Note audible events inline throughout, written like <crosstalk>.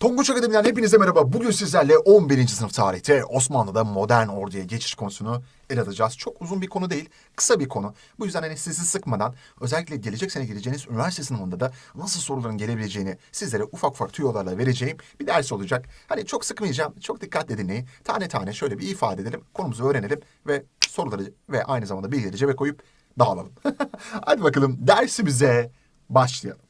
Tonguç Akademi'den hepinize merhaba. Bugün sizlerle 11. sınıf tarihte Osmanlı'da modern orduya geçiş konusunu ele alacağız. Çok uzun bir konu değil, kısa bir konu. Bu yüzden hani sizi sıkmadan özellikle gelecek sene gireceğiniz üniversite sınavında da nasıl soruların gelebileceğini sizlere ufak ufak tüyolarla vereceğim bir ders olacak. Hani çok sıkmayacağım, çok dikkatle dinleyin. Tane tane şöyle bir ifade edelim, konumuzu öğrenelim ve soruları ve aynı zamanda bilgileri cebe koyup dağılalım. <laughs> Hadi bakalım dersimize başlayalım.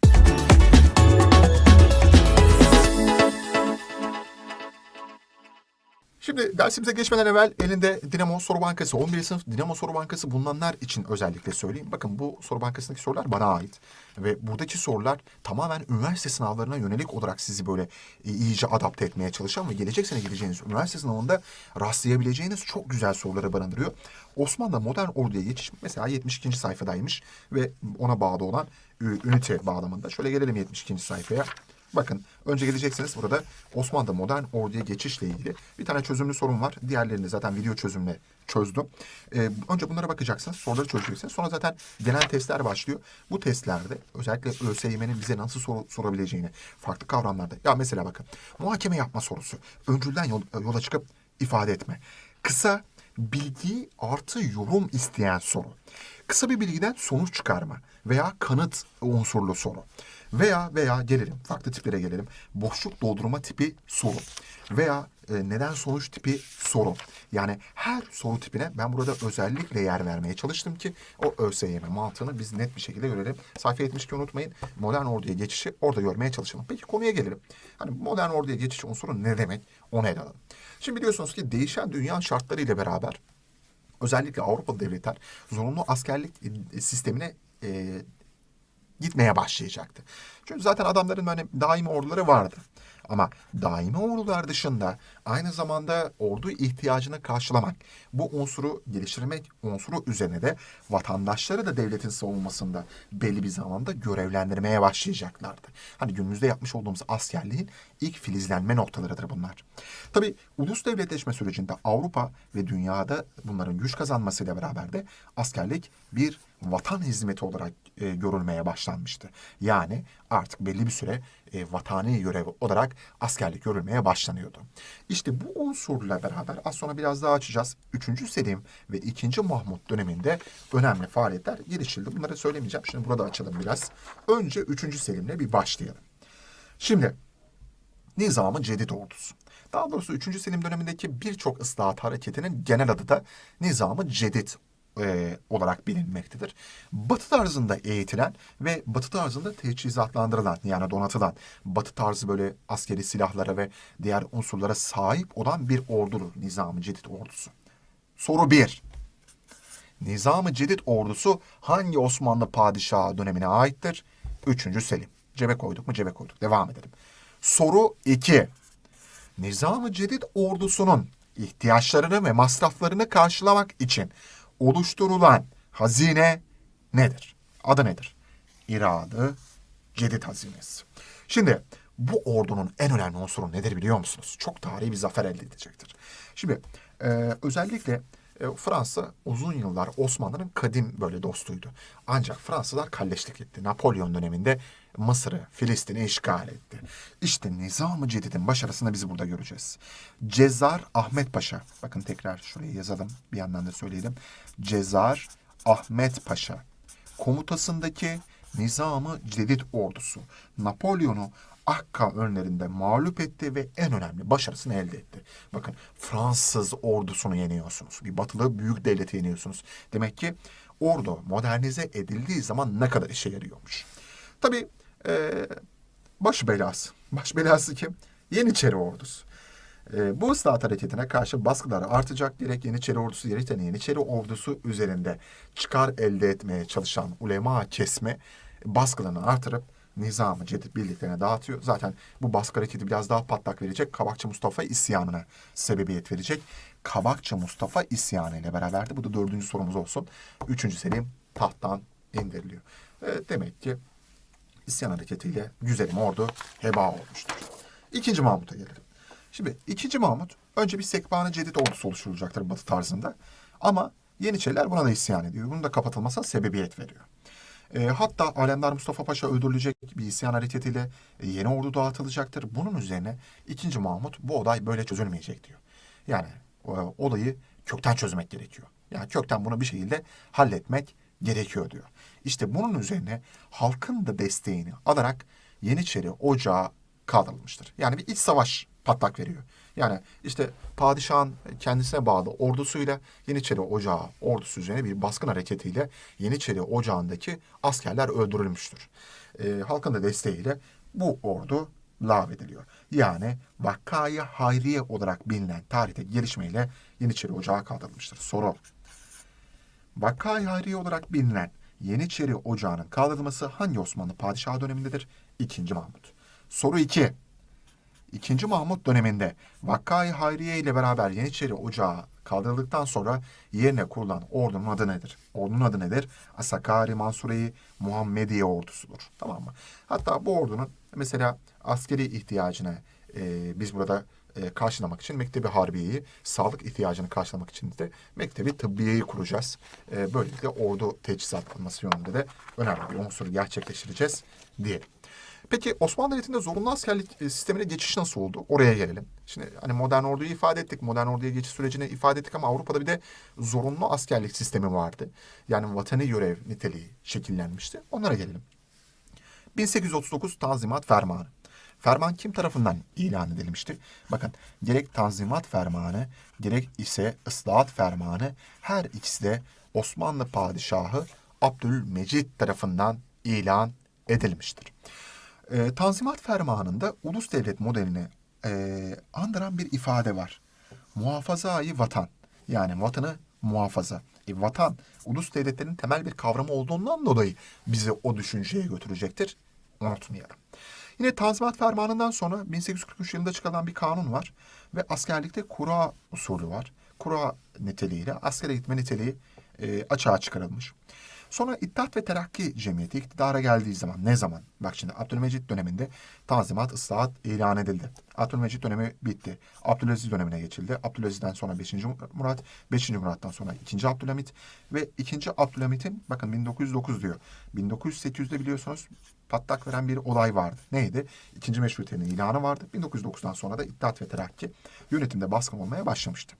Şimdi dersimize geçmeden evvel elinde Dinamo Soru Bankası, 11. sınıf Dinamo Soru Bankası bulunanlar için özellikle söyleyeyim. Bakın bu soru bankasındaki sorular bana ait. Ve buradaki sorular tamamen üniversite sınavlarına yönelik olarak sizi böyle iyice adapte etmeye çalışan ve gelecek sene gideceğiniz üniversite sınavında rastlayabileceğiniz çok güzel soruları barındırıyor. Osmanlı modern orduya geçiş mesela 72. sayfadaymış ve ona bağlı olan ünite bağlamında. Şöyle gelelim 72. sayfaya. Bakın önce geleceksiniz burada Osmanlı'da modern orduya geçişle ilgili bir tane çözümlü sorun var. Diğerlerini zaten video çözümle çözdüm. Ee, önce bunlara bakacaksınız, soruları çözeceksiniz. Sonra zaten genel testler başlıyor. Bu testlerde özellikle ÖSYM'nin bize nasıl soru sorabileceğini farklı kavramlarda. Ya mesela bakın muhakeme yapma sorusu. Öncülden yol- yola çıkıp ifade etme. Kısa bilgi artı yorum isteyen soru. Kısa bir bilgiden sonuç çıkarma veya kanıt unsurlu soru. Veya veya gelelim farklı tiplere gelelim. Boşluk doldurma tipi soru. Veya e, neden sonuç tipi soru. Yani her soru tipine ben burada özellikle yer vermeye çalıştım ki o ÖSYM mantığını biz net bir şekilde görelim. Sayfa 72 unutmayın. Modern orduya geçişi orada görmeye çalışalım. Peki konuya gelelim. Hani modern orduya geçiş unsuru ne demek? Onu ele alalım. Şimdi biliyorsunuz ki değişen dünya şartlarıyla beraber özellikle Avrupalı devletler zorunlu askerlik e, sistemine e, gitmeye başlayacaktı. Çünkü zaten adamların hani daimi orduları vardı. Ama daimi ordular dışında aynı zamanda ordu ihtiyacını karşılamak, bu unsuru geliştirmek unsuru üzerine de vatandaşları da devletin savunmasında belli bir zamanda görevlendirmeye başlayacaklardı. Hani günümüzde yapmış olduğumuz askerliğin ilk filizlenme noktalarıdır bunlar. Tabii ulus devletleşme sürecinde Avrupa ve dünyada bunların güç kazanmasıyla beraber de askerlik bir vatan hizmeti olarak e, görülmeye başlanmıştı. Yani artık belli bir süre e, vatani görev olarak askerlik görülmeye başlanıyordu. İşte bu unsurla beraber az sonra biraz daha açacağız. 3. Selim ve 2. Mahmut döneminde önemli faaliyetler geliştirildi. Bunları söylemeyeceğim. Şimdi burada açalım biraz. Önce 3. Selim'le bir başlayalım. Şimdi Nizam-ı Cedid ordusu. Daha doğrusu 3. Selim dönemindeki birçok ıslahat hareketinin genel adı da Nizam-ı Cedid e, olarak bilinmektedir. Batı tarzında eğitilen ve Batı tarzında teçhizatlandırılan yani donatılan Batı tarzı böyle askeri silahlara ve diğer unsurlara sahip olan bir ordudur Nizam-ı Cedid ordusu. Soru 1. Nizam-ı Cedid ordusu hangi Osmanlı padişahı dönemine aittir? 3. Selim. Cebe koyduk mu? Cebe koyduk. Devam edelim. Soru 2. Nizam-ı Cedid ordusunun ihtiyaçlarını ve masraflarını karşılamak için oluşturulan hazine nedir? Adı nedir? İradı Cedid hazinesi. Şimdi bu ordunun en önemli unsuru nedir biliyor musunuz? Çok tarihi bir zafer elde edecektir. Şimdi e, özellikle e, Fransa uzun yıllar Osmanlı'nın kadim böyle dostuydu. Ancak Fransızlar kalleşlik etti. Napolyon döneminde Mısır'ı, Filistin'i işgal etti. İşte Nizam-ı Cedid'in başarısını biz burada göreceğiz. Cezar Ahmet Paşa, bakın tekrar şuraya yazalım bir yandan da söyleyelim. Cezar Ahmet Paşa komutasındaki Nizam-ı Cedid ordusu Napolyon'u Akka önlerinde mağlup etti ve en önemli başarısını elde etti. Bakın Fransız ordusunu yeniyorsunuz. Bir batılı büyük devleti yeniyorsunuz. Demek ki ordu modernize edildiği zaman ne kadar işe yarıyormuş. Tabii eee baş belası. Baş belası kim? Yeniçeri ordusu. Ee, bu ıslahat hareketine karşı baskılar artacak diyerek Yeniçeri ordusu yerine Yeniçeri ordusu üzerinde çıkar elde etmeye çalışan ulema kesme baskılarını artırıp Nizam-ı Cedid birliklerine dağıtıyor. Zaten bu baskı hareketi biraz daha patlak verecek. Kabakçı Mustafa isyanına sebebiyet verecek. Kabakçı Mustafa isyanı ile beraber de bu da dördüncü sorumuz olsun. Üçüncü Selim tahttan indiriliyor. Ee, demek ki isyan hareketiyle güzelim ordu heba olmuştur. İkinci Mahmut'a gelelim. Şimdi ikinci Mahmut önce bir Sekban-ı Cedid ordusu oluşturulacaktır Batı tarzında. Ama Yeniçeriler buna da isyan ediyor. Bunun da kapatılmasına sebebiyet veriyor. E, hatta Alemdar Mustafa Paşa öldürülecek bir isyan hareketiyle e, yeni ordu dağıtılacaktır. Bunun üzerine 2. Mahmut bu olay böyle çözülmeyecek diyor. Yani e, olayı kökten çözmek gerekiyor. Yani kökten bunu bir şekilde halletmek gerekiyor diyor. İşte bunun üzerine halkın da desteğini alarak Yeniçeri Ocağı kaldırılmıştır. Yani bir iç savaş patlak veriyor. Yani işte padişahın kendisine bağlı ordusuyla Yeniçeri Ocağı ordusu üzerine bir baskın hareketiyle Yeniçeri Ocağı'ndaki askerler öldürülmüştür. Ee, halkın da desteğiyle bu ordu lağvediliyor. Yani Vakkayı Hayriye olarak bilinen tarihte gelişmeyle Yeniçeri Ocağı kaldırılmıştır. Soru. Vakkayı Hayriye olarak bilinen Yeniçeri Ocağı'nın kaldırılması hangi Osmanlı padişahı dönemindedir? İkinci Mahmut. Soru 2. İkinci Mahmut döneminde Vakkayı Hayriye ile beraber Yeniçeri Ocağı kaldırıldıktan sonra yerine kurulan ordunun adı nedir? Ordunun adı nedir? Asakari Mansure-i Muhammediye ordusudur. Tamam mı? Hatta bu ordunun mesela askeri ihtiyacına e, biz burada e, karşılamak için Mektebi Harbiye'yi, sağlık ihtiyacını karşılamak için de Mektebi Tıbbiye'yi kuracağız. E, böylelikle ordu teçhizat yönünde de önemli bir unsuru gerçekleştireceğiz diyelim. Peki Osmanlı Devleti'nde zorunlu askerlik e, sistemine geçiş nasıl oldu? Oraya gelelim. Şimdi hani modern orduyu ifade ettik, modern orduya geçiş sürecini ifade ettik ama Avrupa'da bir de zorunlu askerlik sistemi vardı. Yani vatanı görev niteliği şekillenmişti. Onlara gelelim. 1839 Tanzimat Fermanı. Ferman kim tarafından ilan edilmişti? Bakın gerek Tanzimat Fermanı gerek ise Islahat Fermanı her ikisi de Osmanlı Padişahı Abdülmecit tarafından ilan edilmiştir. E, Tanzimat Fermanı'nda ulus devlet modelini e, andıran bir ifade var. Muhafazayı vatan. Yani vatanı muhafaza. E, vatan, ulus devletlerin temel bir kavramı olduğundan dolayı bizi o düşünceye götürecektir. Unutmayalım. Yine Tanzimat Fermanı'ndan sonra 1843 yılında çıkarılan bir kanun var ve askerlikte kura usulü var. Kura niteliğiyle askere gitme niteliği e, açığa çıkarılmış. Sonra İttihat ve Terakki Cemiyeti iktidara geldiği zaman ne zaman? Bak şimdi Abdülmecit döneminde Tanzimat, ıslahat ilan edildi. Abdülmecit dönemi bitti. Abdülaziz dönemine geçildi. Abdülaziz'den sonra 5. Murat, 5. Murat'tan sonra 2. Abdülhamit ve 2. Abdülhamit'in bakın 1909 diyor. 1908'de biliyorsunuz patlak veren bir olay vardı. Neydi? İkinci meşrutiyetin ilanı vardı. 1909'dan sonra da İttihat ve Terakki yönetimde baskın olmaya başlamıştı.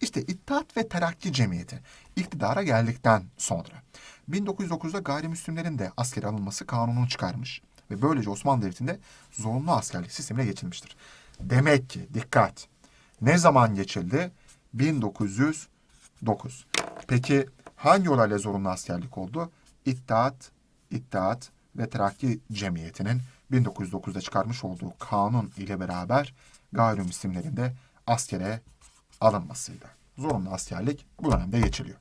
İşte İttihat ve Terakki Cemiyeti iktidara geldikten sonra 1909'da gayrimüslimlerin de askere alınması kanununu çıkarmış ve böylece Osmanlı Devleti'nde zorunlu askerlik sistemine geçilmiştir. Demek ki dikkat. Ne zaman geçildi? 1909. Peki hangi olayla zorunlu askerlik oldu? İttihat, İttihat ve Terakki Cemiyeti'nin 1909'da çıkarmış olduğu kanun ile beraber gayrimüslimlerin de askere alınmasıyla. Zorunlu askerlik bu dönemde geçiliyor.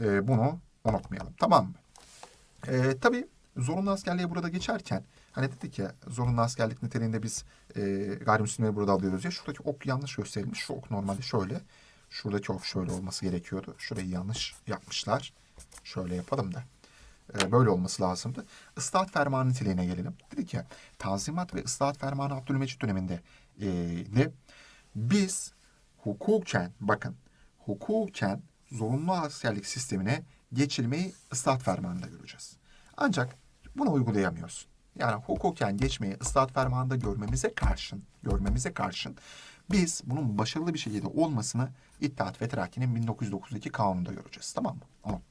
Ee, bunu unutmayalım. Tamam mı? Ee, tabii zorunlu askerliğe burada geçerken hani dedik ya zorunlu askerlik niteliğinde biz e, gayrimüslimleri burada alıyoruz ya şuradaki ok yanlış gösterilmiş. Şu ok normalde şöyle. Şuradaki ok şöyle olması gerekiyordu. Şurayı yanlış yapmışlar. Şöyle yapalım da. E, böyle olması lazımdı. Islahat fermanı niteliğine gelelim. Dedik ya Tanzimat ve ıslahat fermanı Abdülmecit döneminde e, de biz hukuken bakın hukuken zorunlu askerlik sistemine geçilmeyi ıslahat fermanında göreceğiz. Ancak bunu uygulayamıyorsun. Yani hukuken geçmeyi ıslahat fermanında görmemize karşın, görmemize karşın biz bunun başarılı bir şekilde olmasını İttihat ve Terakki'nin 1909'daki kanununda göreceğiz. Tamam mı? Unutmayalım.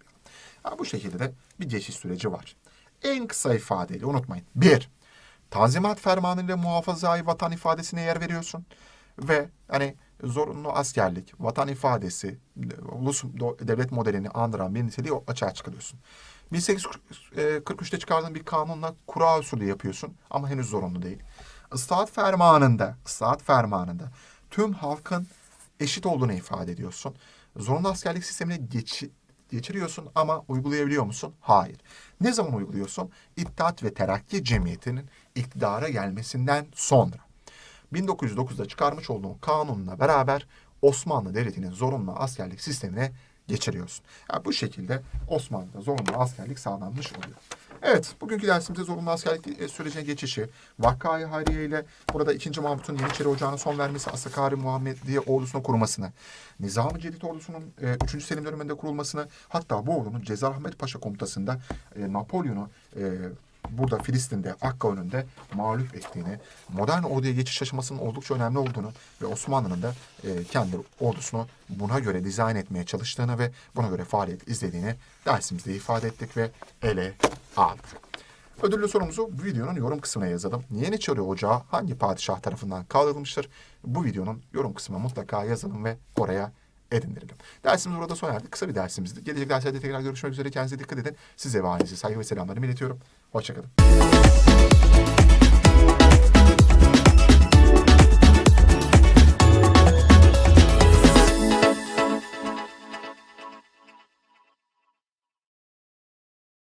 Ha, bu şekilde de bir geçiş süreci var. En kısa ifadeyle unutmayın. Bir, Tanzimat Fermanı ile muhafazayı vatan ifadesine yer veriyorsun. Ve hani zorunlu askerlik, vatan ifadesi, ulus devlet modelini andıran bir niteliği açığa çıkarıyorsun. 1843'te çıkardığın bir kanunla kura usulü yapıyorsun ama henüz zorunlu değil. Islahat fermanında, ıslahat fermanında tüm halkın eşit olduğunu ifade ediyorsun. Zorunlu askerlik sistemine geç, geçiriyorsun ama uygulayabiliyor musun? Hayır. Ne zaman uyguluyorsun? İttihat ve Terakki Cemiyeti'nin iktidara gelmesinden sonra. 1909'da çıkarmış olduğun kanunla beraber Osmanlı Devleti'nin zorunlu askerlik sistemine geçiriyorsun. Yani bu şekilde Osmanlı'da zorunlu askerlik sağlanmış oluyor. Evet, bugünkü dersimizde zorunlu askerlik e, sürecine geçişi, Vakkai Hayriye ile burada 2. Mahmut'un Yeniçeri Ocağı'na son vermesi, Asakari Muhammediye ordusunu kurmasını, Nizam-ı Cedid ordusunun e, 3. Selim döneminde kurulmasını, hatta bu ordunun Cezarahmet Paşa komutasında e, Napolyon'u e, burada Filistin'de, Akka önünde mağlup ettiğini, modern orduya geçiş aşamasının oldukça önemli olduğunu ve Osmanlı'nın da e, kendi ordusunu buna göre dizayn etmeye çalıştığını ve buna göre faaliyet izlediğini dersimizde ifade ettik ve ele aldık. Ödüllü sorumuzu bu videonun yorum kısmına yazalım. Yeniçeri Ocağı hangi padişah tarafından kaldırılmıştır? Bu videonun yorum kısmına mutlaka yazalım ve oraya edindirelim. Dersimiz burada sona erdi. Kısa bir dersimizdi. Gelecek derslerde tekrar görüşmek üzere. Kendinize dikkat edin. Size ve ailenize saygı ve selamlarımı iletiyorum. Hoşçakalın.